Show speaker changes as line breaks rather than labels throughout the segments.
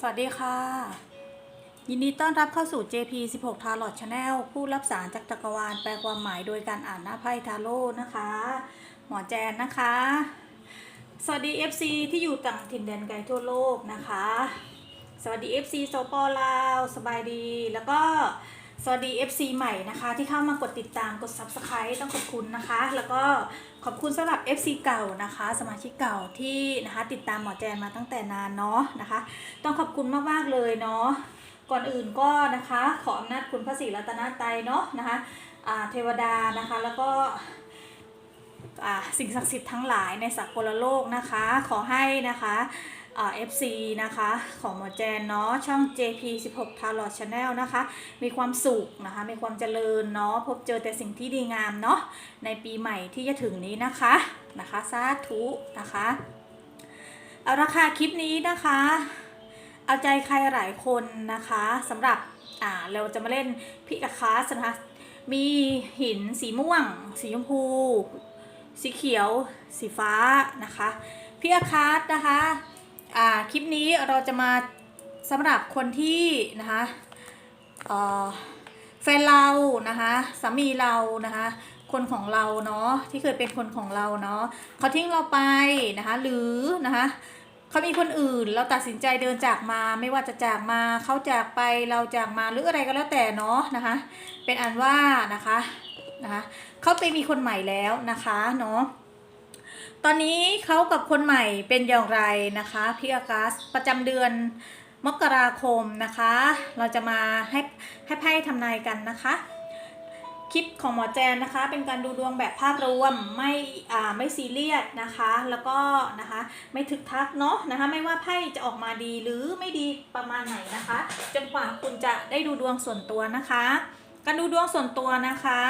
สวัสดีค่ะ ยินดีต้อนรับเข้าสู่ JP 16 Tarot Channel ผู้รับสารจากจักรวาลแปลความหมายโดยการอ่านหน้าไพ่ทาโร่นะคะ หมอแจนนะคะ สวัสดี FC ที่อยู่ต่างถิ่นแดนไกลทั่วโลกนะคะ สวัสดี FC โซปอลาว สบายดี แล้วก็ สวัสดี FC ใหม่นะคะ ที่เข้ามากดติดตามกด Subscribe ต้องขอบคุณนะคะ แล้วก็ขอบคุณสำหรับ FC เก่านะคะ สมาชิกเก่าที่นะคะติดตามหมอแจนมาตั้งแต่นานเนาะนะคะ ต้องขอบคุณมากๆเลยเนาะก่อนอื่นก็นะคะขออำนาจคุณพระศรีรัตนตรัยเนาะนะคะอ่าเทวดานะคะแล้วก็สิ่งศักดิ์สิทธิ์ทั้งหลายในสากลโลกนะคะ ขอให้นะคะ อ่า FC นะคะ ของหมอแจนเนาะช่อง JP 16 Tarot Channel นะคะ มีความสุขนะคะ มีความเจริญเนาะพบเจอแต่สิ่งที่ดีงามเนาะในปีใหม่ที่จะถึงนี้นะคะนะคะสาธุนะคะเอาราคาคลิปนี้นะคะ เอาใจใครหลายคนนะคะสำหรับอ่าเราจะมาเล่นพิกาคาสนะคะมีหินสีม่วง สีชมพู สีเขียว สีฟ้านะคะพิกาคาสนะคะ อ่าคลิปนี้เราจะมาสำหรับคนที่นะคะแฟนเรานะคะสามีเรานะคะคนของเราเนาะที่เคยเป็นคนของเราเนาะเขาทิ้งเราไปนะคะหรือนะคะเขามีคนอื่นเราตัดสินใจเดินจากมาไม่ว่าจะจากมาเขาจากไปเราจากมาหรืออะไรก็แล้วแต่เนาะนะคะ เป็นอันว่านะคะนะคะเขาไปมีคนใหม่แล้วนะคะเนาะ ตอนนี้เขากับคนใหม่เป็นอย่างไรนะคะพี่อากาศประจำเดือนมกราคมนะคะ เราจะมาให้ให้ไพ่ทำนายกันนะคะคลิปของหมอแจนนะคะเป็นการดูดวงแบบภาพรวมไม่อ่าไม่ซีเรียสนะคะ แล้วก็นะคะไม่ถึกทักเนาะนะคะ ไม่ว่าไพ่จะออกมาดีหรือไม่ดีประมาณไหนนะคะจนกว่าคุณจะได้ดูดวงส่วนตัวนะคะ การดูดวงส่วนตัวนะคะ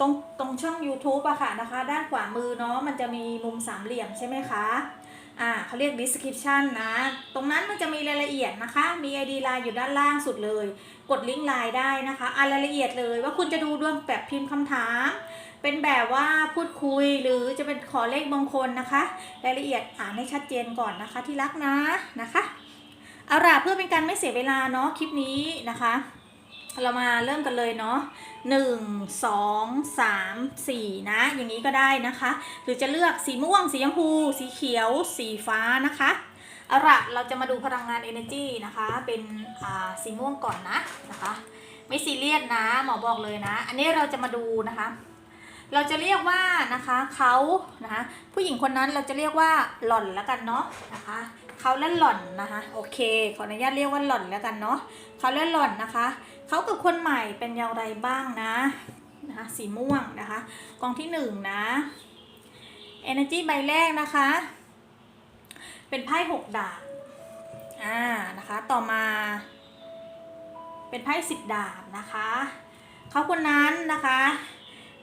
ตรงตรงช่อง YouTube อะค่ะนะคะ ด้านขวามือเนาะมันจะมีมุมสามเหลี่ยมใช่ไหมคะอ่าเขาเรียก description นะ ตรงนั้นมันจะมีรายละเอียดนะคะ มี ID ไลน์อยู่ด้านล่างสุดเลย กดลิงก์ไลน์ได้นะคะอ่านรายละเอียดเลยว่าคุณจะดูดวงแบบพิมพ์คำถาม เป็นแบบว่าพูดคุยหรือจะเป็นขอเลขมงคลนะคะ รายละเอียดอ่านให้ชัดเจนก่อนนะคะที่รักนะนะคะเอาล่ะเพื่อเป็นการไม่เสียเวลาเนาะคลิปนี้นะคะ เรามาเริ่มกันเลยเนาะหนึ่งสองสามสี่นะ อย่างนี้ก็ได้นะคะ หรือจะเลือกสีม่วง สีชมพู สีเขียว สีฟ้านะคะเอาละเราจะมาดูพลังงาน energy นะคะ เป็นอ่าสีม่วงก่อนนะนะคะ ไม่ซีเรียสนะหมอบอกเลยนะ อันนี้เราจะมาดูนะคะ เราจะเรียกว่านะคะเขานะคะผู้หญิงคนนั้นเราจะเรียกว่าหล่อนแล้วกันเนาะนะคะเขาและหล่อนนะคะ โอเค ขออนุญาตเรียกว่าหล่อนแล้วกันเนาะเขาและหล่อนนะคะ เขากับคนใหม่เป็นอย่างไรบ้างนะนะคะสีม่วงนะคะ กองที่หนึ่งนะ energy ใบแรกนะคะ เป็นไพ่หกดาบอ่านะคะต่อมา เป็นไพ่สิบดาบนะคะเขาคนนั้นนะคะ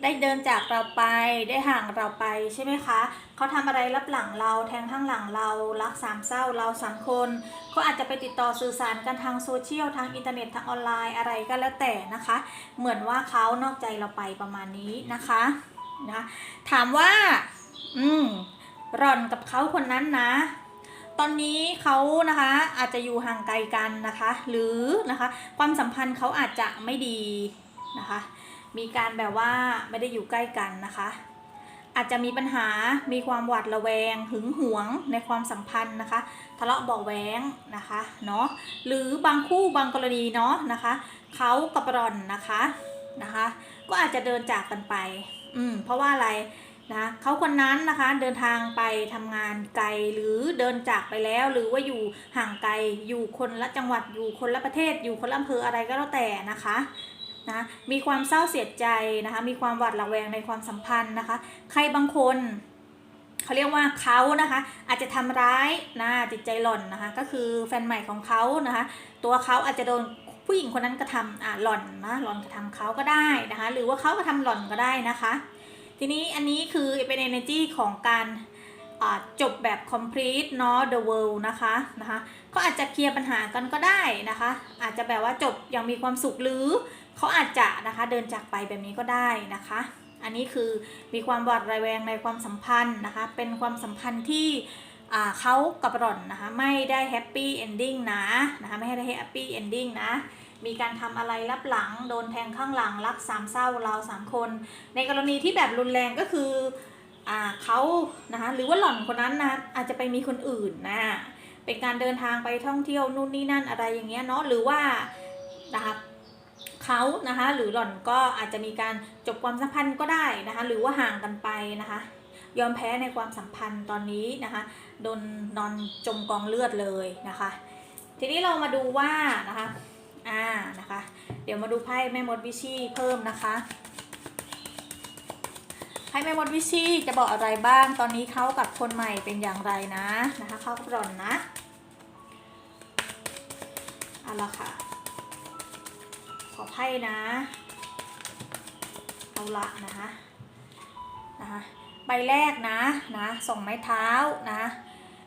ได้เดินจากเราไปได้ห่างเราไปใช่ไหมคะเขาทำอะไรรับหลังเราแทงข้างหลังเรารักสามเศร้าเราสามคนเขาอาจจะไปติดต่อสื่อสารกันทางโซเชียลทางอินเทอร์เน็ตทางออนไลน์อะไรก็แล้วแต่นะคะ เหมือนว่าเขานอกใจเราไปประมาณนี้นะคะนะคะถามว่า อืมร่อนกับเขาคนนั้นนะ ตอนนี้เขานะคะอาจจะอยู่ห่างไกลกันนะคะ หรือนะคะ ความสัมพันธ์เขาอาจจะไม่ดีนะคะ มีการแบบว่าไม่ได้อยู่ใกล้กันนะคะ อาจจะมีปัญหา มีความหวาดระแวง หึงหวงในความสัมพันธ์นะคะ ทะเลาะเบาะแวงนะคะ เนาะ หรือบางคู่บางกรณีเนาะนะคะ เขากับรอนนะคะนะคะ ก็อาจจะเดินจากกันไป อืม เพราะว่าอะไรนะเขาคนนั้นนะคะเดินทางไปทำงานไกลหรือเดินจากไปแล้ว หรือว่าอยู่ห่างไกลอยู่คนละจังหวัดอยู่คนละประเทศอยู่คนละอำเภออะไรก็แล้วแต่นะคะ นะมีความเศร้าเสียใจนะคะมีความหวาดระแวงในความสัมพันธ์นะคะ ใครบางคนเขาเรียกว่าเขานะคะอาจจะทำร้ายนะจิตใจหล่อนนะคะก็คือแฟนใหม่ของเขานะคะตัวเขาอาจจะโดนผู้หญิงคนนั้นกระทำอ่าหล่อนนะหล่อนกระทำเขาก็ได้นะคะหรือว่าเขากระทำหล่อนก็ได้นะคะ ทีนี้อันนี้คือเป็น energy ของการจบแบบ complete เนาะ the world นะคะนะคะก็อาจจะเคลียร์ปัญหากันก็ได้นะคะ อาจจะแบบว่าจบอย่างมีความสุขหรือ เขาอาจจะนะคะเดินจากไปแบบนี้ก็ได้นะคะ อันนี้คือมีความหวาดระแวงในความสัมพันธ์นะคะ เป็นความสัมพันธ์ที่เขากับหล่อนนะคะไม่ได้แฮปปี้เอนดิ้งนะนะคะไม่ได้แฮปปี้เอนดิ้งนะมีการทำอะไรรับหลังโดนแทงข้างหลังรักสามเศร้าเราสามคน ในกรณีที่แบบรุนแรงก็คืออเขานะคะหรือว่าหล่อนคนนั้นนะอาจจะไปมีคนอื่นนะเป็นการเดินทางไปท่องเที่ยวนู่นนี่นั่นอะไรอย่างเงี้ยเนาะหรือว่านะคะ เขานะคะ หรือหล่อนก็อาจจะมีการจบความสัมพันธ์ก็ได้นะคะ หรือว่าห่างกันไปนะคะ ยอมแพ้ในความสัมพันธ์ตอนนี้นะคะโดนนอนจมกองเลือดเลยนะคะ ทีนี้เรามาดูว่านะคะอ่านะคะ เดี๋ยวมาดูไพ่แม่มดวิชีเพิ่มนะคะไพ่แม่มดวิชีจะบอกอะไรบ้างตอนนี้เขากับคนใหม่เป็นอย่างไรนะนะคะเขากับหล่อนนะเอาละค่ะ อไพ่นะ เอาละนะคะนะคะใบแรกนะนะสองไม้เท้านะ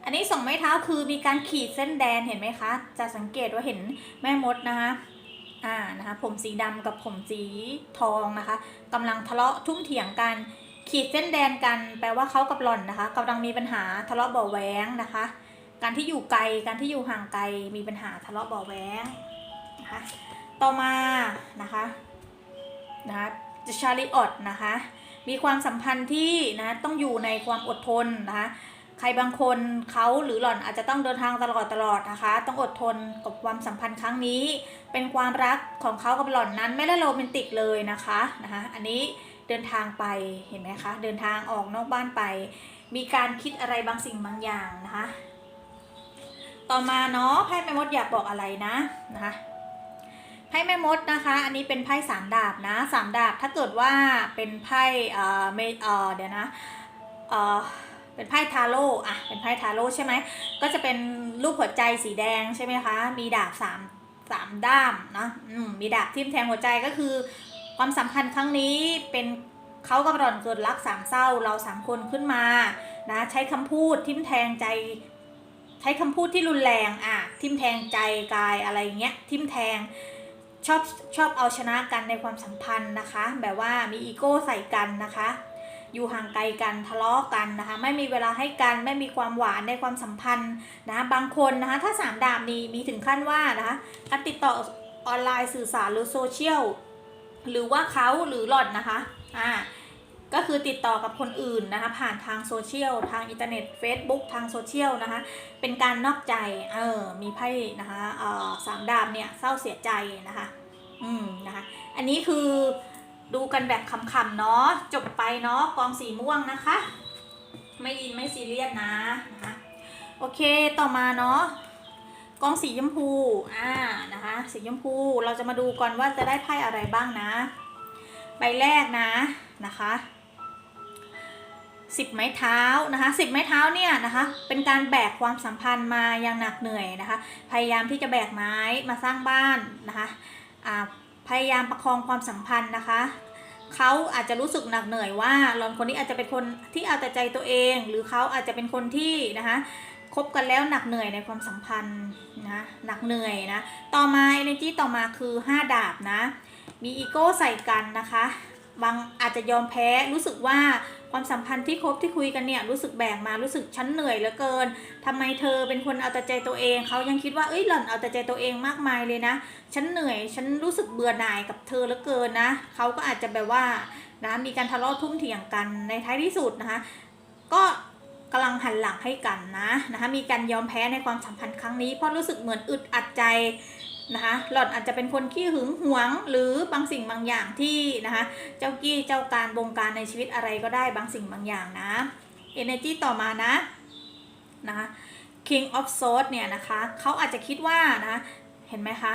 อันนี้สองไม้เท้าคือมีการขีดเส้นแดนเห็นไหมคะ จะสังเกตว่าเห็นแม่มดนะคะอ่านะคะผมสีดำกับผมสีทองนะคะกำลังทะเลาะทุ่มเถียงกันขีดเส้นแดนกันแปลว่าเขากับหล่อนนะคะกำลังมีปัญหาทะเลาะเบาะแว้งนะคะ การที่อยู่ไกลการที่อยู่ห่างไกลมีปัญหาทะเลาะเบาะแว้งนะคะ ต่อมานะคะนะคะชาริออดนะคะมีความสัมพันธ์ที่นะต้องอยู่ในความอดทนนะคะใครบางคนเขาหรือหล่อนอาจจะต้องเดินทางตลอดตลอดนะคะ ต้องอดทนกับความสัมพันธ์ครั้งนี้ เป็นความรักของเขากับหล่อนนั้นไม่ได้โรแมนติกเลยนะคะนะคะอันนี้เดินทางไปเห็นไหมคะเดินทางออกนอกบ้านไป มีการคิดอะไรบางสิ่งบางอย่างนะคะ ต่อมาเนาะไพ่แม่มดอยากบอกอะไรนะนะคะ ไพ่แม่มดนะคะ อันนี้เป็นไพ่สามดาบนะสามดาบถ้าเกิดว่าเป็นไพ่เอ่อเมเอ่อเดี๋ยวนะเอ่อเป็นไพ่ทาโร่อะเป็นไพ่ทาโร่ใช่ไหมก็จะเป็นรูปหัวใจสีแดงใช่ไหมคะ มีดาบสามสามด้ามนะอืมมีดาบทิ่มแทงหัวใจก็คือ ความสัมพันธ์ครั้งนี้เป็นเขากับหล่อนเกิดรักสามเศร้าเราสามคนขึ้นมานะใช้คำพูดทิ่มแทงใจ ใช้คำพูดที่รุนแรงอะทิ่มแทงใจกายอะไรเงี้ยทิ่มแทง ชอบชอบเอาชนะกันในความสัมพันธ์นะคะ แบบว่ามีอีโก้ใส่กันนะคะ อยู่ห่างไกลกันทะเลาะกันนะคะ ไม่มีเวลาให้กันไม่มีความหวานในความสัมพันธ์นะบางคนนะคะถ้าสามดาบนี้มีถึงขั้นว่านะคะการติดต่อออนไลน์สื่อสารหรือโซเชียลหรือว่าเขาหรือหลอดนะคะอ่า คือติดต่อกับคนอื่นนะคะ ผ่านทางโซเชียลทางอินเทอร์เน็ต Facebook ทางโซเชียลนะคะ เป็นการนอกใจเออมีไพ่นะคะเออสามดาบเนี่ยเศร้าเสียใจนะคะ อืมนะคะ อันนี้คือดูกันแบบขำๆเนาะจบไปเนาะกองสีม่วงนะคะ ไม่ยินไม่ซีเรียสนะนะคะโอเคต่อมาเนาะกองสีชมพูอ่านะคะสีชมพูเราจะมาดูก่อนว่าจะได้ไพ่อะไรบ้างนะ ใบแรกนะนะคะ สิบไม้เท้านะคะสิบไม้เท้าเนี่ยนะคะ เป็นการแบกความสัมพันธ์มาอย่างหนักเหนื่อยนะคะ พยายามที่จะแบกไม้มาสร้างบ้านนะคะพยายามประคองความสัมพันธ์นะคะเขาอาจจะรู้สึกหนักเหนื่อยว่าหลอนคนนี้อาจจะเป็นคนที่เอาแต่ใจตัวเอง หรือเขาอาจจะเป็นคนที่นะคะคบกันแล้วหนักเหนื่อยในความสัมพันธ์นะหนักเหนื่อยนะต่อมา energy ต่อมาคือ 5 ดาบนะมีอีโก้ใส่กันนะคะบางอาจจะยอมแพ้รู้สึกว่า ความสัมพันธ์ที่คบที่คุยกันเนี่ยรู้สึกแบกมารู้สึกฉันเหนื่อยเหลือเกินทำไมเธอเป็นคนเอาแต่ใจตัวเองเขายังคิดว่าเอ้ยหล่อนเอาแต่ใจตัวเองมากมายเลยนะฉันเหนื่อยฉันรู้สึกเบื่อหน่ายกับเธอเหลือเกินนะเขาก็อาจจะแบบว่านะมีการทะเลาะทุ่มเถียงกันในท้ายที่สุดนะคะ ก็กำลังหันหลังให้กันนะนะคะมีการยอมแพ้ในความสัมพันธ์ครั้งนี้เพราะรู้สึกเหมือนอึดอัดใจ นะคะหล่อนอาจจะเป็นคนขี้หึงหวง หรือบางสิ่งบางอย่างที่นะคะเจ้ากี้เจ้าการบงการในชีวิตอะไรก็ได้บางสิ่งบางอย่างนะ energy ต่อมานะนะคะ King of Swords เนี่ยนะคะเขาอาจจะคิดว่านะเห็นไหมคะ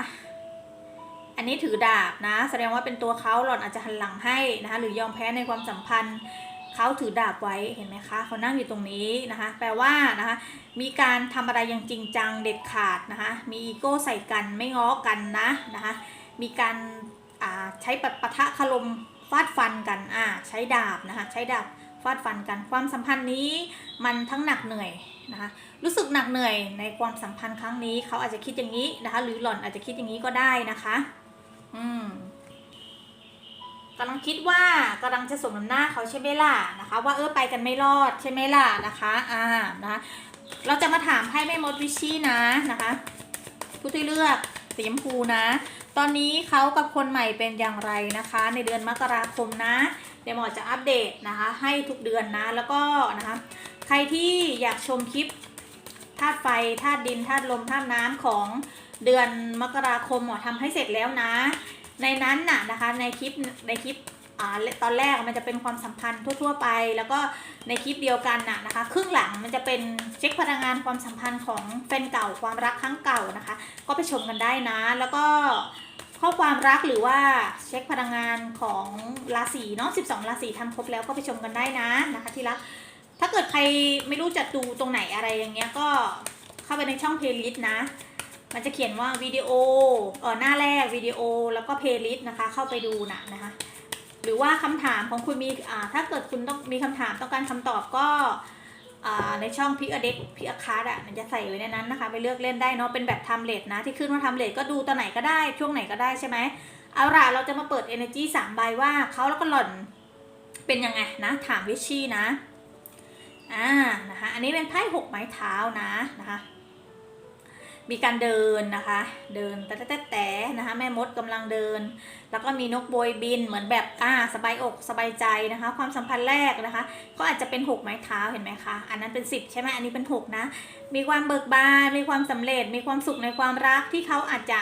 อันนี้ถือดาบนะ แสดงว่าเป็นตัวเขาหล่อนอาจจะหันหลังให้นะคะหรือยอมแพ้ในความสัมพันธ์ เขาถือดาบไว้เห็นไหมคะเขานั่งอยู่ตรงนี้นะคะ แปลว่านะคะมีการทำอะไรอย่างจริงจังเด็ดขาดนะคะ มีอีโก้ใส่กันไม่ง้อกันนะนะคะ มีการอ่าใช้ปะปะทะคารมฟาดฟันกันอ่าใช้ดาบนะคะใช้ดาบฟาดฟันกันความสัมพันธ์นี้มันทั้งหนักเหนื่อยนะคะรู้สึกหนักเหนื่อยในความสัมพันธ์ครั้งนี้เขาอาจจะคิดอย่างนี้นะคะ หรือหล่อนอาจจะคิดอย่างนี้ก็ได้นะคะ อืม กำลังคิดว่ากำลังจะสมน้ำหน้าเขาใช่ไหมล่ะนะคะ ว่าเออไปกันไม่รอดใช่ไหมล่ะนะคะอ่านะคะเราจะมาถามไพ่แม่มดวิชี่นะนะคะผู้ที่เลือกสีชมพูนะ ตอนนี้เขากับคนใหม่เป็นอย่างไรนะคะ ในเดือนมกราคมนะเดี๋ยวหมอจะอัปเดตนะคะ ให้ทุกเดือนนะแล้วก็นะคะใครที่อยากชมคลิปธาตุไฟธาตุดินธาตุลมธาตุน้ำของเดือนมกราคมหมอทำให้เสร็จแล้วนะ ในนั้นน่ะนะคะในคลิปในคลิปอ่าตอนแรกมันจะเป็นความสัมพันธ์ทั่ว ๆ ไป แล้วก็ในคลิปเดียวกันน่ะนะคะ ครึ่งหลังมันจะเป็นเช็คพลังงานความสัมพันธ์ของแฟนเก่าความรักครั้งเก่านะคะ ก็ไปชมกันได้นะ แล้วก็ข้อความรักหรือว่าเช็คพลังงานของราศีเนาะ12 ราศีทำครบแล้วก็ไปชมกันได้นะนะคะ ที่รัก ถ้าเกิดใครไม่รู้จะดูตรงไหนอะไรอย่างเงี้ยก็เข้าไปในช่องเพลย์ลิสต์นะ มันจะเขียนว่าวิดีโอเออหน้าแรกวิดีโอแล้วก็เพลย์ลิสต์นะคะ เข้าไปดูนะนะคะ หรือว่าคำถามของคุณมีอ่าถ้าเกิดคุณต้องมีคำถามต้องการคำตอบก็อ่าในช่องพิกอเด็กพิกอคาร์ดอะมันจะใส่ไว้ในนั้นนะคะ ไปเลือกเล่นได้เนาะเป็นแบบทำเลทนะ ที่ขึ้นว่าทำเลทก็ดูตอนไหนก็ได้ช่วงไหนก็ได้ใช่ไหมเอาล่ะเราจะมาเปิด Energy 3 ใบว่าเขาแล้วก็หล่อนเป็นยังไงนะ ถามวิชชี่นะอ่านะคะอันนี้เป็นไพ่หกไม้เท้านะนะคะ มีการเดินนะคะ เดินแต่แต่แต่นะคะ แม่มดกำลังเดิน แล้วก็มีนกโบยบินเหมือนแบบอ่าสบายอกสบายใจนะคะ ความสัมพันธ์แรกนะคะ ก็อาจจะเป็นหกไม้เท้าเห็นไหมคะ อันนั้นเป็นสิบใช่ไหมอันนี้เป็นหกนะ มีความเบิกบาน มีความสำเร็จ มีความสุขในความรักที่เขาอาจจะ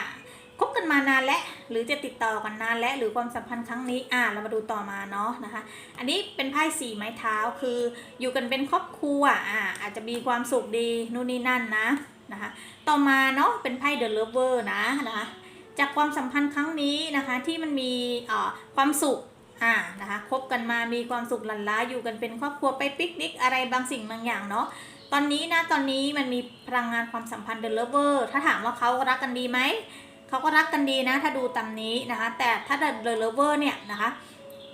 คบกันมานานและ หรือจะติดต่อกันนานและ หรือความสัมพันธ์ครั้งนี้อ่าเรามาดูต่อมาเนาะนะคะ อันนี้เป็นไพ่สี่ไม้เท้าคืออยู่กันเป็นครอบครัวอ่าอาจจะมีความสุขดีนู่นนี่นั่นนะ นะคะต่อมาเนาะเป็นไพ่เดอะเลเวอร์นะนะคะจากความสัมพันธ์ครั้งนี้นะคะที่มันมีความสุขอ่านะคะคบกันมามีความสุขหลั่นล้าอยู่กันเป็นครอบครัวไปปิกนิกอะไรบางสิ่งบางอย่างเนาะตอนนี้นะตอนนี้มันมีพลังงานความสัมพันธ์เดอะเลเวอร์ถ้าถามว่าเขารักกันดีไหมเขาก็รักกันดีนะ ถ้าดูตามนี้นะคะ แต่ถ้าเดอะเลเวอร์เนี่ยนะคะ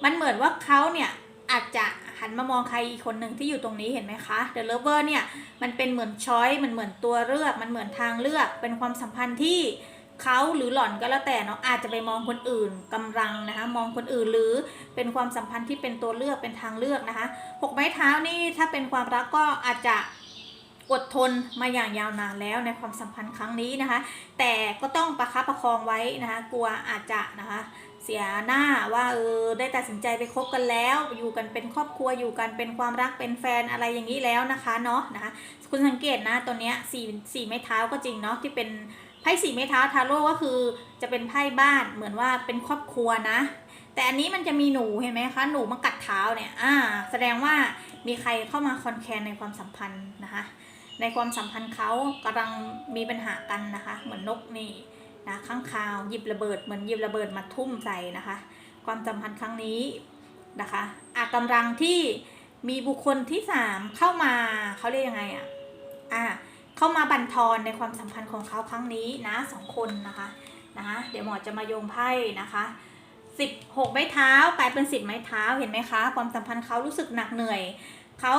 มันเหมือนว่าเขาเนี่ยอาจจะ หันมามองใครอีกคนหนึ่งที่อยู่ตรงนี้เห็นไหมคะเดอะเลเวอร์เนี่ยมันเป็นเหมือนช้อยมันเหมือนตัวเลือก มันเหมือนทางเลือก เป็นความสัมพันธ์ที่เขาหรือหล่อนก็แล้วแต่เนาะอาจจะไปมองคนอื่นกำลังนะคะ มองคนอื่นหรือเป็นความสัมพันธ์ที่เป็นตัวเลือกเป็นทางเลือกนะคะหกไม้เท้านี่ถ้าเป็นความรักก็อาจจะอดทนมาอย่างยาวนานแล้วในความสัมพันธ์ครั้งนี้นะคะ แต่ก็ต้องประคับประคองไว้นะคะ กลัวอาจจะนะคะ เสียหน้าว่าเออได้ตัดสินใจไปคบกันแล้ว อยู่กันเป็นครอบครัวอยู่กันเป็นความรักเป็นแฟนอะไรอย่างนี้แล้วนะคะเนาะนะคะคุณสังเกตนะตัวเนี้ยสี่สี่ไม้เท้าก็จริงเนาะที่เป็นไพ่สี่ไม้เท้าทาโร่ก็คือจะเป็นไพ่บ้านเหมือนว่าเป็นครอบครัวนะ แต่อันนี้มันจะมีหนูเห็นไหมคะหนูมากัดเท้าเนี่ยอ่าแสดงว่ามีใครเข้ามาคอนแคนในความสัมพันธ์นะคะในความสัมพันธ์เขากำลังมีปัญหากันนะคะ เหมือนนกนี่ นะข้างคาวหยิบระเบิดเหมือนหยิบระเบิดมาทุ่มใส่นะคะ ความสัมพันธ์ครั้งนี้นะคะอาจกำลังที่มีบุคคลที่สามเข้ามาเขาเรียกยังไงอะอ่าเข้ามาบั่นทอนในความสัมพันธ์ของเขาครั้งนี้นะสองคนนะคะนะคะเดี๋ยวหมอจะมาโยงไพ่นะคะสิบหกไม้เท้ากลายเป็นสิบไม้เท้าเห็นไหมคะ ความสัมพันธ์เขารู้สึกหนักเหนื่อยเขา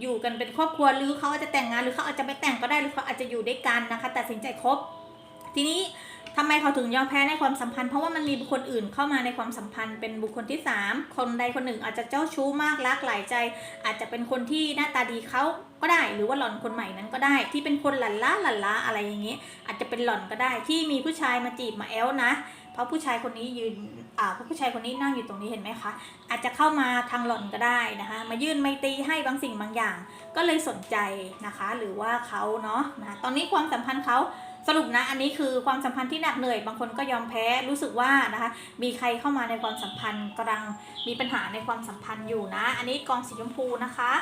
อยู่กันเป็นครอบครัวหรือเขาอาจจะแต่งงานหรือเขาอาจจะไม่แต่งก็ได้หรือเขาอาจจะอยู่ด้วยกันนะคะตัดสินใจครบทีนี้ ทำไมเขาถึงยอมแพ้ในความสัมพันธ์เพราะว่ามันมีบุคคลอื่นเข้ามาในความสัมพันธ์เป็นบุคคลที่สามคนใดคนหนึ่งอาจจะเจ้าชู้มากรักหลายใจ อาจจะเป็นคนที่หน้าตาดีเขาก็ได้ หรือว่าหล่อนคนใหม่นั้นก็ได้ ที่เป็นคนหลั่นล้าหลั่นล้าอะไรอย่างนี้อาจจะเป็นหล่อนก็ได้ที่มีผู้ชายมาจีบมาแอลนะเพราะผู้ชายคนนี้ยืนอ่าเพราะผู้ชายคนนี้นั่งอยู่ตรงนี้เห็นไหมคะอาจจะเข้ามาทางหล่อนก็ได้นะคะมายื่นไม่ตีให้บางสิ่งบางอย่าง ก็เลยสนใจนะคะ หรือว่าเขาเนาะนะตอนนี้ความสัมพันธ์เขา สรุปนะอันนี้คือความสัมพันธ์ที่หนักเหนื่อย บางคนก็ยอมแพ้รู้สึกว่านะคะมีใครเข้ามาในความสัมพันธ์กำลังมีปัญหาในความสัมพันธ์อยู่นะ อันนี้กองสีชมพูนะคะ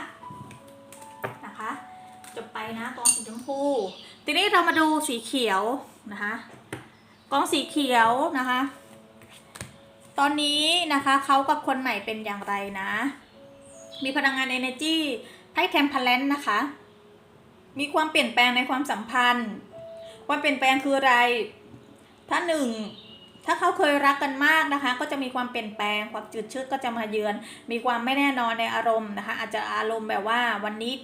นะคะจบไปนะกองสีชมพู ทีนี้เรามาดูสีเขียวนะคะกองสีเขียวนะคะ ตอนนี้นะคะเขากับคนใหม่เป็นอย่างไรนะ มีพลังงาน energy ไพ่เทมเพลนนะคะ มีความเปลี่ยนแปลงในความสัมพันธ์ ความเปลี่ยนแปลงคืออะไร ถ้าหนึ่งถ้าเขาเคยรักกันมากนะคะ ก็จะมีความเปลี่ยนแปลงความจืดชืดก็จะมาเยือน มีความไม่แน่นอนในอารมณ์นะคะ อาจจะอารมณ์แบบว่าวันนี้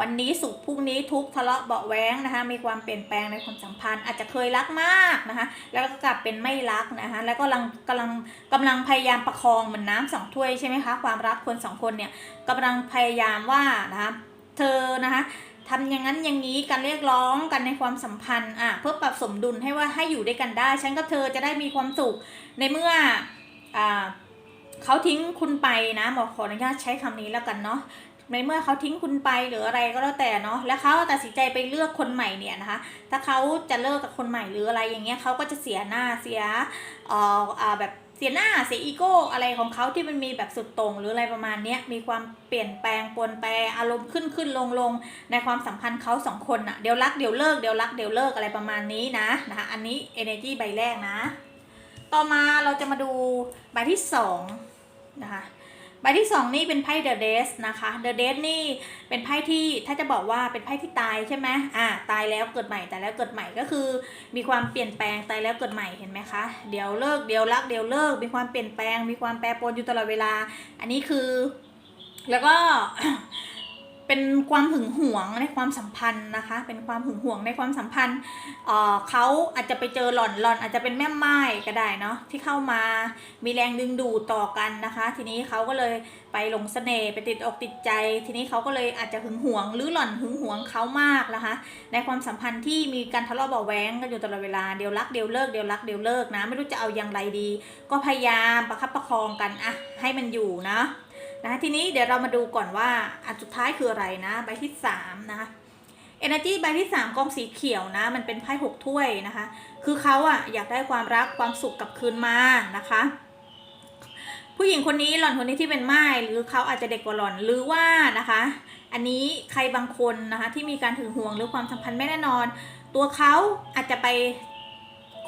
วันนี้สุขพรุ่งนี้ทุกข์ทะเลาะเบาะแว้งนะคะ มีความเปลี่ยนแปลงในความสัมพันธ์ อาจจะเคยรักมากนะคะ แล้วก็กลับเป็นไม่รักนะคะ แล้วก็กำลังกำลังกำลังพยายามประคองเหมือนน้ำสองถ้วยใช่ไหมคะความรักคนสองคนเนี่ยกำลังพยายามว่านะคะเธอนะคะ ทำอย่างนั้นอย่างนี้การเรียกร้องกันในความสัมพันธ์อะเพื่อปรับสมดุลให้ว่าให้อยู่ด้วยกันได้ ฉันกับเธอจะได้มีความสุขในเมื่ออ่าเขาทิ้งคุณไปนะหมอขออนุญาตใช้คำนี้แล้วกันเนาะในเมื่อเขาทิ้งคุณไปหรืออะไรก็แล้วแต่เนาะแล้วเขาตัดสินใจไปเลือกคนใหม่เนี่ยนะคะ ถ้าเขาจะเลิกกับคนใหม่หรืออะไรอย่างเงี้ยเขาก็จะเสียหน้าเสียเอ่ออ่าแบบ เสียหน้าเสียอีโก้อะไรของเขาที่มันมีแบบสุดตรงหรืออะไรประมาณนี้มีความเปลี่ยนแปลงปนแปรอารมณ์ขึ้นขึ้นลงลงในความสัมพันธ์เขาสองคนอะเดี๋ยวรักเดี๋ยวเลิกเดี๋ยวรักเดี๋ยวเลิกอะไรประมาณนี้นะนะคะอันนี้ energy ใบแรกนะ ต่อมาเราจะมาดูใบที่สองนะคะ ใบที่สองนี่เป็นไพ่ The d e a t นะคะ The d e a t นี่เป็นไพ่ที่ถ้าจะบอกว่าเป็นไพ่ที่ตายใช่ไหมอ่าตายแล้วเกิดใหม่ตายแล้วเกิดใหม่ก็คือ มีความเปลี่ยนแปลงตายแล้วเกิดใหม่เห็นไหมคะเดี๋ยวเลิกเดี๋ยวรักเดี๋ยวเลิก มีความเปลี่ยนแปลง มีความแปรปรวนอยู่ตลอดเวลา อันนี้คือ แล้วก็ เป็นความหึงหวงในความสัมพันธ์นะคะ เป็นความหึงหวงในความสัมพันธ์เเขาอาจจะไปเจอหล่อนหล่อนอาจจะเป็นแม่ไม้ก็ได้เนาะที่เข้ามามีแรงดึงดูดต่อกันนะคะ ทีนี้เขาก็เลยไปหลงเสน่ห์ไปติดอกติดใจ ทีนี้เขาก็เลยอาจจะหึงหวง หรือหล่อนหึงหวงเขามากนะคะ ในความสัมพันธ์ที่มีการทะเลาะเบาะแว้งกันอยู่ตลอดเวลาเดี๋ยวรักเดี๋ยวเลิกเดี๋ยวรักเดี๋ยวเลิกนะ ไม่รู้จะเอาอย่างไรดี ก็พยายามประคับประคองกันอะให้มันอยู่นะ นะทีนี้เดี๋ยวเรามาดูก่อนว่าอันสุดท้ายคืออะไรนะ ใบที่สามนะคะ Energy ใบที่ 3กองสีเขียวนะ มันเป็นไพ่หกถ้วยนะคะ คือเขาอะอยากได้ความรักความสุขกลับคืนมานะคะ ผู้หญิงคนนี้หล่อนคนนี้ที่เป็นไม้หรือเขาอาจจะเด็กกว่าหล่อนหรือว่านะคะ อันนี้ใครบางคนนะคะที่มีการถึงห่วงหรือความสัมพันธ์ไม่แน่นอน ตัวเขาอาจจะไป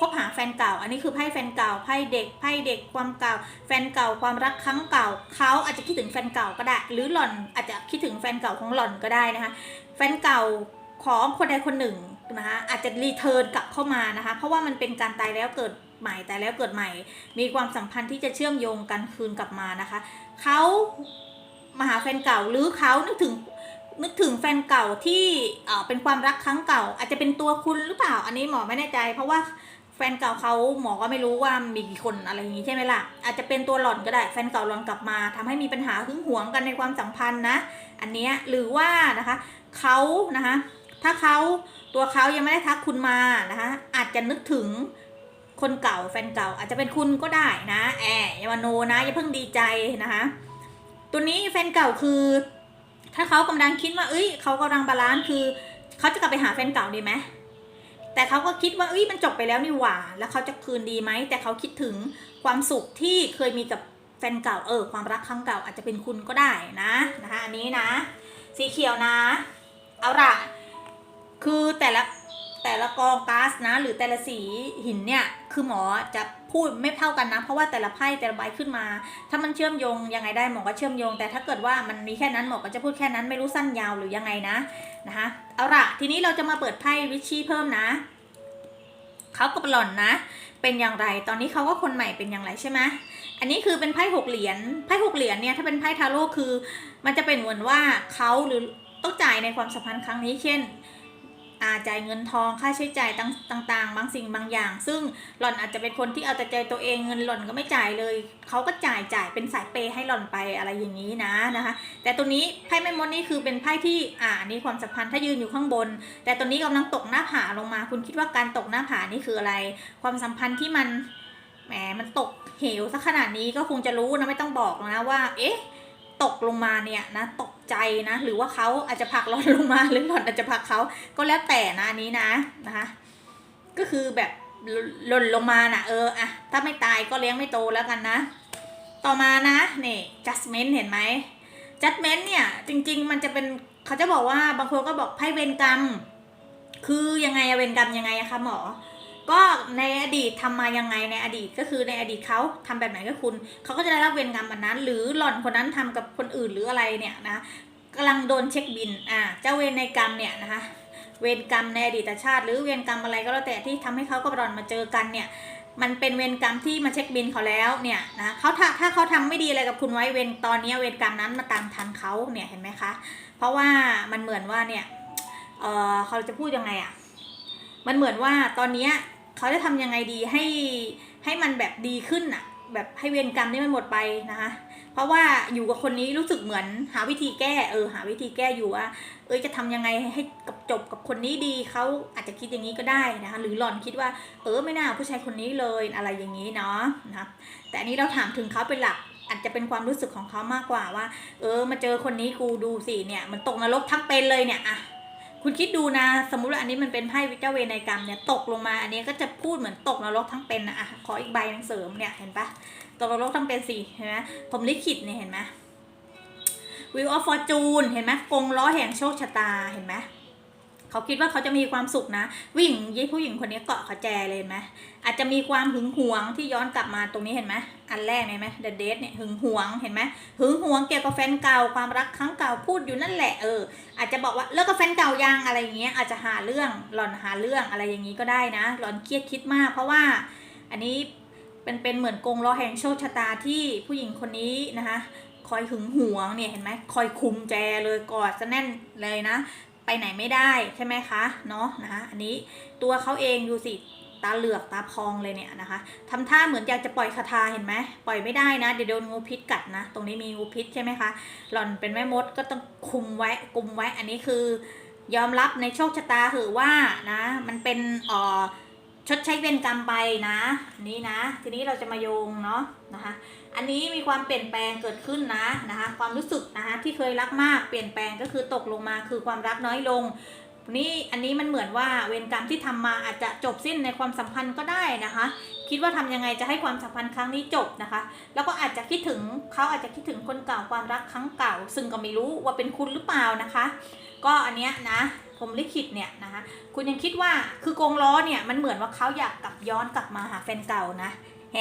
คบหาแฟนเก่า อันนี้คือไพ่แฟนเก่าไพ่เด็กไพ่เด็กความเก่า แฟนเก่าความรักครั้งเก่าเขาอาจจะคิดถึงแฟนเก่าก็ได้ หรือหล่อนอาจจะคิดถึงแฟนเก่าของหล่อนก็ได้นะคะแฟนเก่าของคนใดคนหนึ่งนะคะอาจจะรีเทิร์นกลับเข้ามานะคะ เพราะว่ามันเป็นการตายแล้วเกิดใหม่ตายแล้วเกิดใหม่ มีความสัมพันธ์ที่จะเชื่อมโยงกันคืนกลับมานะคะเขามาหาแฟนเก่าหรือเขานึกถึงนึกถึงแฟนเก่าที่เป็นความรักครั้งเก่า อาจจะเป็นตัวคุณหรือเปล่าอันนี้หมอไม่แน่ใจ เพราะว่า ฟนเก่าเขาหมอก็ไม่รู้ว่ามีกี่คนอะไรอย่างนี้ใช่ไหมล่ะ อาจจะเป็นตัวหล่อนก็ได้แฟนเก่าหล่อนกลับมาทำให้มีปัญหาหึงหวงกันในความสัมพันธ์นะ อันเนี้ยหรือว่านะคะเขานะคะถ้าเขาตัวเขายังไม่ได้ทักคุณมานะคะอาจจะนึกถึงคนเก่าแฟนเก่าอาจจะเป็นคุณก็ได้นะแอบอย่ามาโนนะอย่าเพิ่งดีใจนะคะตัวนี้แฟนเก่าคือ ถ้าเขากำลังคิดว่าเอ้ยเขากำลังบาลานซ์คือเขาจะกลับไปหาแฟนเก่าดีไหม แต่เขาก็คิดว่าเอ้ยมันจบไปแล้วนี่หว่า แล้วเขาจะคืนดีไหม แต่เขาคิดถึงความสุขที่เคยมีกับแฟนเก่า เออ ความรักครั้งเก่าอาจจะเป็นคุณก็ได้นะนะคะอันนี้นะ สีเขียวนะ เอาละคือแต่ละแต่ละกองก๊าซนะ หรือแต่ละสีหินเนี่ย คือหมอจะพูดไม่เท่ากันนะ เพราะว่าแต่ละไพ่แต่ละใบขึ้นมา ถ้ามันเชื่อมโยงยังไงได้หมอก็เชื่อมโยง แต่ถ้าเกิดว่ามันมีแค่นั้นหมอก็จะพูดแค่นั้นไม่รู้สั้นยาวหรือยังไงนะนะคะเอาละทีนี้เราจะมาเปิดไพ่วิชี่เพิ่มนะเขากับหล่อนนะ เป็นอย่างไรตอนนี้เขาก็คนใหม่เป็นอย่างไรใช่ไหมอันนี้คือเป็นไพ่หกเหรียญไพ่หกเหรียญเนี่ยถ้าเป็นไพ่ทาโร่คือ มันจะเป็นเหมือนว่าเขาหรือต้องจ่ายในความสัมพันธ์ครั้งนี้เช่น จ่ายเงินทองค่าใช้จ่ายต่างๆ บางสิ่งบางอย่าง ซึ่งหล่อนอาจจะเป็นคนที่เอาแต่ใจตัวเองเงินหล่อนก็ไม่จ่ายเลยเขาก็จ่ายจ่ายเป็นสายเปย์ให้หล่อนไปอะไรอย่างนี้นะนะคะ แต่ตัวนี้ไพ่แม่มดนี่คือเป็นไพ่ที่อ่านนี้ความสัมพันธ์ถ้ายืนอยู่ข้างบน แต่ตัวนี้กำลังตกหน้าผาลงมา คุณคิดว่าการตกหน้าผานี่คืออะไร ความสัมพันธ์ที่มันแหมมันตกเหวสักขนาดนี้ก็คงจะรู้นะไม่ต้องบอกนะว่า เอ๊ะ ตกลงมาเนี่ยนะตกใจนะ หรือว่าเขาอาจจะผักหล่อนลงมาหรือหล่อนอาจจะผักเขาก็แล้วแต่นะอันนี้นะนะคะก็คือแบบหล่นลงมาน่ะเอออะถ้าไม่ตายก็เลี้ยงไม่โตแล้วกันนะ ต่อมานะนี่ judgment เห็นไหม judgment เนี่ยจริง ๆ มันจะเป็นเขาจะบอกว่าบางคนก็บอกไพ่เวรกรรม คือยังไงอะเวรกรรมยังไงอะคะหมอ ก็ในอดีตทำมายังไงในอดีตก็คือในอดีตเขาทำแบบไหนก็คุณเขาก็จะได้รับเวรกรรมแบบนั้น หรือหล่อนคนนั้นทำกับคนอื่นหรืออะไรเนี่ยนะกำลังโดนเช็คบินอ่าเจ้าเวรในกรรมเนี่ยนะคะเวรกรรมในอดีตชาติ หรือเวรกรรมอะไรก็แล้วแต่ที่ทำให้เขากับหล่อนมาเจอกันเนี่ยมันเป็นเวรกรรมที่มาเช็คบินเขาแล้วเนี่ยนะเขาถ้าถ้าเขาทำไม่ดีอะไรกับคุณไว้เวรตอนนี้เวรกรรมนั้นมาตามทันเขาเนี่ยเห็นไหมคะ เพราะว่ามันเหมือนว่าเนี่ยเออเขาจะพูดยังไงอะ่ะมันเหมือนว่าตอนเนี้ย เขาจะทำยังไงดีให้ให้มันแบบดีขึ้นอะ่ะแบบให้เวรกรรมนี่มันหมดไปนะคะ เพราะว่าอยู่กับคนนี้รู้สึกเหมือนหาวิธีแก้เออหาวิธีแก้อยู่ว่า เอยจะทำยังไงให้กับจบกับคนนี้ดีเขาอาจจะคิดอย่างนี้ก็ได้นะคะ หรือหล่อนคิดว่า เออไม่น่าเอาผู้ชายคนนี้เลยอะไรอย่างนี้เนาะนะคะแต่อันนี้เราถามถึงเขาเป็นหลักอาจจะเป็นความรู้สึกของเขามากกว่าว่า เออ มาเจอคนนี้กูดูสิเนี่ย มันตกนรกทั้งเป็นเลยเนี่ยอะ คุณคิดดูนะ สมมุติว่าอันนี้มันเป็นไพ่เจ้าเวนในกรรมเนี่ยตกลงมา อันนี้ก็จะพูดเหมือนตกนรกทั้งเป็นนะอะขออีกใบหนึงเสริมเนี่ยเห็นปะตกนรกทั้งเป็นสิเห็นไหมผมลิขิตเนี่ยเห็นไหมวิวออฟฟอร์จูนเห็นไหมกงล้อแห่งโชคชะตาเห็นไหม เขาคิดว่าเขาจะมีความสุขนะ วิ่งยี่ผู้หญิงคนนี้เกาะเขาแจเลยเห็นไหมอาจจะมีความหึงหวงที่ย้อนกลับมาตรงนี้เห็นไหมอันแรกเห็นไหมเดอะเดทเนี่ยหึงหวงเห็นไหมหึงหวงเกี่ยวกับแฟนเก่าความรักครั้งเก่าพูดอยู่นั่นแหละเอออาจจะบอกว่าเลิกกับแฟนเก่ายังอะไรอย่างเงี้ยอาจจะหาเรื่องหลอนหาเรื่องอะไรอย่างนี้ก็ได้นะหลอนเครียดคิดมาก เพราะว่าอันนี้เป็นเป็นเหมือนกงล้อแห่งโชคชะตาที่ผู้หญิงคนนี้นะคะคอยหึงหวงเนี่ยเห็นไหมคอยคุมแจเลยกอดจะแน่นเลยนะ ไปไหนไม่ได้ใช่ไหมคะเนาะนะคะอันนี้ตัวเขาเองดูสิตาเหลือกตาพองเลยเนี่ยนะคะทำท่าเหมือนอยากจะปล่อยคาถาเห็นไหมปล่อยไม่ได้นะเดี๋ยวโดนงูพิษกัดนะ ตรงนี้มีงูพิษใช่ไหมคะหล่อนเป็นแม่มดก็ต้องคุมไว้กุมไว้อันนี้คือยอมรับในโชคชะตาถือว่านะมันเป็นอ่อ ชดใช้เวรกรรมไปนะอันนี้นะ ทีนี้เราจะมาโยงเนาะนะคะ อันนี้มีความเปลี่ยนแปลงเกิดขึ้นนะนะคะ ความรู้สึกนะคะที่เคยรักมากเปลี่ยนแปลงก็คือตกลงมาคือความรักน้อยลงนี่อันนี้มันเหมือนว่าเวรกรรมที่ทำมาอาจจะจบสิ้นในความสัมพันธ์ก็ได้นะคะ คิดว่าทำยังไงจะให้ความสัมพันธ์ครั้งนี้จบนะคะ แล้วก็อาจจะคิดถึงเขาอาจจะคิดถึงคนเก่าความรักครั้งเก่า ซึ่งก็ไม่รู้ว่าเป็นคุณหรือเปล่านะคะ ก็อันเนี้ยนะ ผมลิขิตเนี่ยนะคะคุณยังคิดว่าคือกงล้อเนี่ยมันเหมือนว่าเขาอยากกลับย้อนกลับมาหาแฟนเก่านะแฮ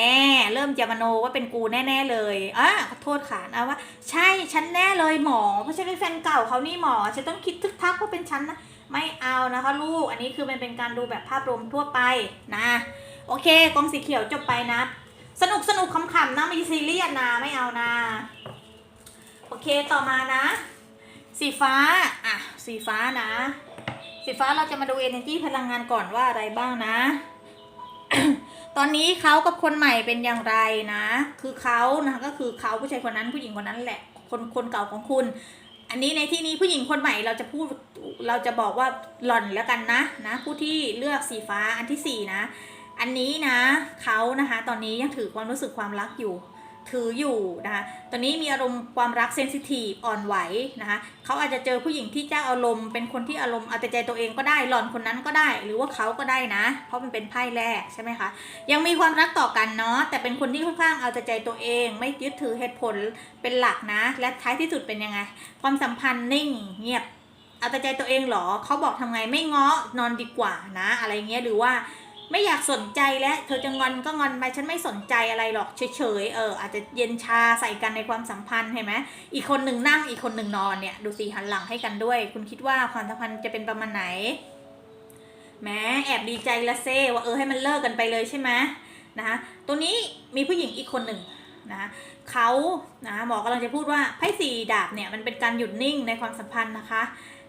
เริ่มจะมโนว่าเป็นกูแน่ ๆ เลยอะขอโทษค่ะนะว่า ใช่ฉันแน่เลยหมอ เพราะฉันเป็นแฟนเก่าเขานี่หมอ ฉันต้องคิดทึกทักว่าเป็นฉันนะ ไม่เอานะคะลูก อันนี้คือมันเป็นการดูแบบภาพรวมทั่วไปนะ โอเคกองสีเขียวจบไปนะ สนุกสนุกขำๆนะไม่ซีเรียสนะไม่เอานะ โอเคต่อมานะ สีฟ้า อะ สีฟ้านะ สีฟ้าเราจะมาดู energy พลังงานก่อนว่าอะไรบ้างนะ ตอนนี้เขากับคนใหม่เป็นอย่างไรนะ คือเขานะคะก็คือเขาผู้ชายคนนั้นผู้หญิงคนนั้นแหละ คนคนเก่าของคุณ อันนี้ในที่นี้ผู้หญิงคนใหม่เราจะพูดเราจะบอกว่าหล่อนแล้วกันนะนะ ผู้ที่เลือกสีฟ้าอันที่สี่นะ อันนี้นะเขานะคะ ตอนนี้ยังถือความรู้สึกความรักอยู่ ถืออยู่นะคะตอนนี้มีอารมณ์ความรักเซนซิทีฟอ่อนไหวนะคะเขาอาจจะเจอผู้หญิงที่เจ้าอารมณ์เป็นคนที่อารมณ์เอาแต่ใจตัวเองก็ได้หล่อนคนนั้นก็ได้ หรือว่าเขาก็ได้นะ เพราะมันเป็นไพ่แรกใช่ไหมคะยังมีความรักต่อกันเนาะแต่เป็นคนที่ค่อนข้างเอาแต่ใจตัวเอง ไม่ยึดถือเหตุผลเป็นหลักนะ และท้ายที่สุดเป็นยังไง ความสัมพันธ์นิ่งเงียบเอาแต่ใจตัวเองเหรอเขาบอกทำไงไม่ง้อนอนดีกว่านะ อะไรเงี้ยหรือว่า ไม่อยากสนใจแล้วเธอจะงอนก็งอนไปฉันไม่สนใจอะไรหรอกเฉยๆเอออาจจะเย็นชาใส่กันในความสัมพันธ์เห็นไหมอีกคนหนึ่งนั่งอีกคนหนึ่งนอนเนี่ยดูสิหันหลังให้กันด้วย คุณคิดว่าความสัมพันธ์จะเป็นประมาณไหนแหม้แอบดีใจละเซ่ว่าเออให้มันเลิกกันไปเลยใช่ไหมนะคะตัวนี้มีผู้หญิงอีกคนหนึ่งนะคะเขานะหมอกำลังจะพูดว่าไพ่สี่ดาบเนี่ยมันเป็นการหยุดนิ่งในความสัมพันธ์นะคะ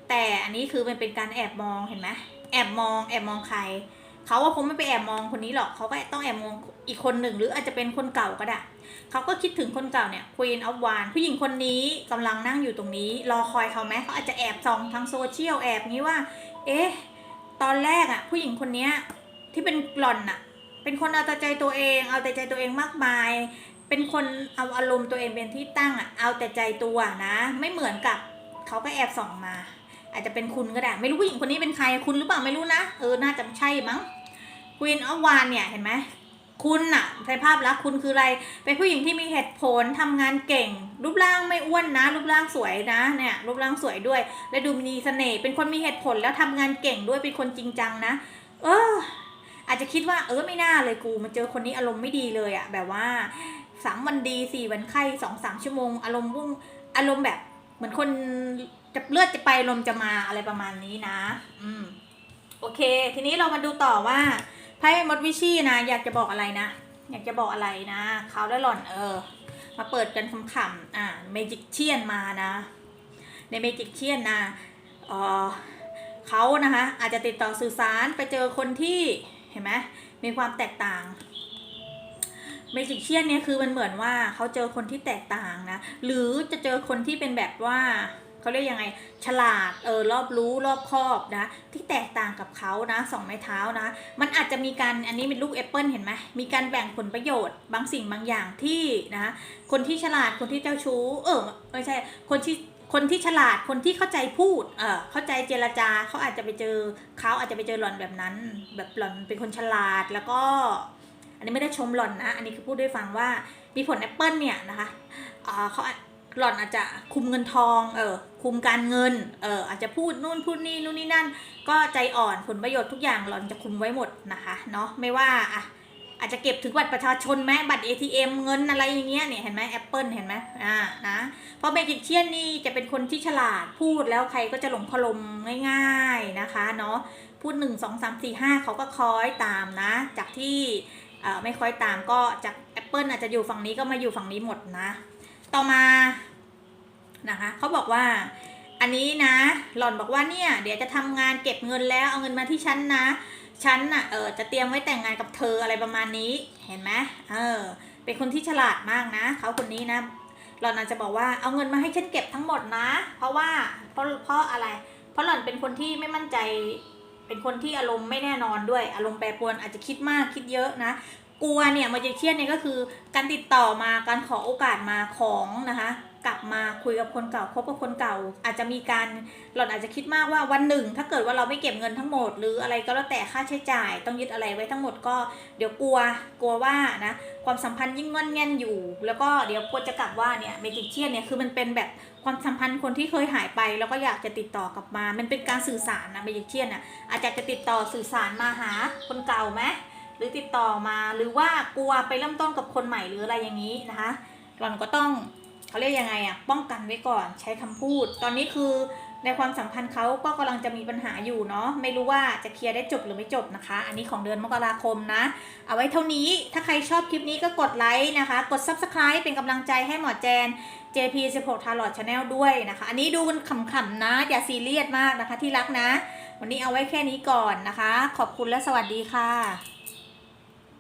แต่อันนี้คือมันเป็นการแอบมองเห็นไหมแอบมองแอบมองใคร เขาว่าคงไม่ไปแอบมองคนนี้หรอกเขาก็ต้องแอบมองอีกคนหนึ่ง หรืออาจจะเป็นคนเก่าก็ได้เขาก็คิดถึงคนเก่าเนี่ย Queen of w a n ผู้หญิงคนนี้กำลังนั่งอยู่ตรงนี้ รอคอยเขาไหมเขาอาจจะแอบส่องทางโซเชียลแอบนี้ว่า เอ๊ะตอนแรกอะผู้หญิงคนเนี้ยที่เป็นหล่อนอะเป็นคนเอาแต่ใจตัวเอง เอาแต่ใจตัวเองมากมาย เป็นคนเอาอารมณ์ตัวเองเป็นที่ตั้งอะเอาแต่ใจตัวนะ ไม่เหมือนกับเขาก็แอบส่องมา อาจจะเป็นคุณก็ได้ ไม่รู้ผู้หญิงคนนี้เป็นใครคุณหรือเปล่าไม่รู้นะเออน่าจะใช่มั้งควีนออฟวานเนี่ยเห็นไหมคุณอะในภาพลักษณ์คุณคืออะไร เป็นผู้หญิงที่มีเหตุผลทำงานเก่ง รูปร่างไม่อ้วนนะ รูปร่างสวยนะเนี่ยรูปร่างสวยด้วย และดูมีเสน่ห์เป็นคนมีเหตุผลแล้วทำงานเก่งด้วยเป็นคนจริงจังนะ เออ อาจจะคิดว่าเออไม่น่าเลยกูมาเจอคนนี้อารมณ์ไม่ดีเลยอะแบบว่าสามวันดีสี่วันไข้สองสามชั่วโมง อารมณ์วุ่งอารมณ์แบบเหมือนคน จะเลือดจะไปลมจะมาอะไรประมาณนี้นะ อืม โอเค ทีนี้เรามาดูต่อว่าไพ่มดวิชี่นะ อยากจะบอกอะไรนะ อยากจะบอกอะไรนะเขาได้หล่อนเออ มาเปิดกันคำๆอ่าเมจิกเชียนมานะ ในเมจิกเชียนนะเออเขานะคะอาจจะติดต่อสื่อสารไปเจอคนที่เห็นไหมมีความแตกต่างเมจิกเชียนเนี่ยคือมันเหมือนว่าเขาเจอคนที่แตกต่างนะ หรือจะเจอคนที่เป็นแบบว่า เขาเรียกยังไง ฉลาด เออ รอบรู้รอบคอบนะ ที่แตกต่างกับเขานะสองไม้เท้านะ มันอาจจะมีการ อันนี้เป็นลูกแอปเปิลเห็นไหมมีการแบ่งผลประโยชน์ บางสิ่งบางอย่างที่นะ คนที่ฉลาด คนที่เจ้าชู้ เออ ไม่ใช่ คนที่ คนที่ฉลาด คนที่เข้าใจพูด เออเข้าใจเจรจา เขาอาจจะไปเจอ เขาอาจจะไปเจอหล่อนแบบนั้น แบบหล่อนเป็นคนฉลาด แล้วก็ อันนี้ไม่ได้ชมหล่อนนะ อันนี้คือพูดด้วยฟังว่า มีผลแอปเปิลเนี่ยนะคะ อ่าเขา หล่อนอาจจะคุมเงินทอง เออ คุมการเงิน เออ อาจจะพูดนู่นพูดนี่นู่นนี่นั่น ก็ใจอ่อนผลประโยชน์ทุกอย่างหล่อนจะคุมไว้หมดนะคะ เนาะไม่ว่าอะอาจจะเก็บถึงบัตรประชาชนไหมบัตร ATM เงินอะไรอย่างเงี้ยเนี่ยเห็นไหมแอปเปิลเห็นไหมอ่านะเพราะเมจิกเชียนนี่จะเป็นคนที่ฉลาดพูดแล้วใครก็จะหลงพลมง่ายๆนะคะเนาะพูดหนึ่งสองสามสี่ห้าเขาก็คอยตามนะ จากที่อ่อไม่คอยตามก็จากแอปเปิลอาจจะอยู่ฝั่งนี้ก็มาอยู่ฝั่งนี้หมดนะ ต่อมานะคะเขาบอกว่า อันนี้นะหล่อนบอกว่าเนี่ย เดี๋ยวจะทำงานเก็บเงินแล้วเอาเงินมาที่ฉันนะฉันน่ะเออจะเตรียมไว้แต่งงานกับเธออะไรประมาณนี้เห็นไหมเออ เป็นคนที่ฉลาดมากนะเขาคนนี้นะหล่อนอาจจะบอกว่าเอาเงินมาให้ฉันเก็บทั้งหมดนะ เพราะว่าเพราะเพราะอะไร เพราะหล่อนเป็นคนที่ไม่มั่นใจ เป็นคนที่อารมณ์ไม่แน่นอนด้วย อารมณ์แปรปรวนอาจจะคิดมากคิดเยอะนะ กลัวเนี่ยมาเจเชียนเนี่ยก็คือการติดต่อมาการขอโอกาสมาของนะคะ กลับมาคุยกับคนเก่าคบกับคนเก่า อาจจะมีการหล่อนอาจจะคิดมากว่าวันหนึ่ง ถ้าเกิดว่าเราไม่เก็บเงินทั้งหมด หรืออะไรก็แล้วแต่ค่าใช้จ่าย ต้องยึดอะไรไว้ทั้งหมดก็เดี๋ยวกลัวกลัวว่านะความสัมพันธ์ยิ่งงอนแง่นอยู่ แล้วก็เดี๋ยวกลัวจะกลับว่าเนี่ยเมจิกเชียนเนี่ยคือมันเป็นแบบความสัมพันธ์คนที่เคยหายไป แล้วก็อยากจะติดต่อกลับมา มันเป็นการสื่อสารนะเมจิกเชียนอะอาจจะจะติดต่อสื่อสารมาหาคนเก่าไหม หรือติดต่อมาหรือว่ากลัวไปเริ่มต้นกับคนใหม่หรืออะไรอย่างนี้นะคะหล่อนก็ต้องเขาเรียกยังไงอะป้องกันไว้ก่อนใช้คำพูด ตอนนี้คือในความสัมพันธ์เขาก็กำลังจะมีปัญหาอยู่เนาะไม่รู้ว่าจะเคลียร์ได้จบหรือไม่จบนะคะ อันนี้ของเดือนมกราคมนะ เอาไว้เท่านี้ถ้าใครชอบคลิปนี้ก็กดไลค์นะคะ กด Subscribe เป็นกำลังใจให้หมอแจน JP16 t a r o t Channel ด้วยนะคะ อันนี้ดูกันขำๆนะ อย่าซีเรียสมากนะคะที่รักนะ วันนี้เอาไว้แค่นี้ก่อนนะคะ ขอบคุณและสวัสดีค่ะ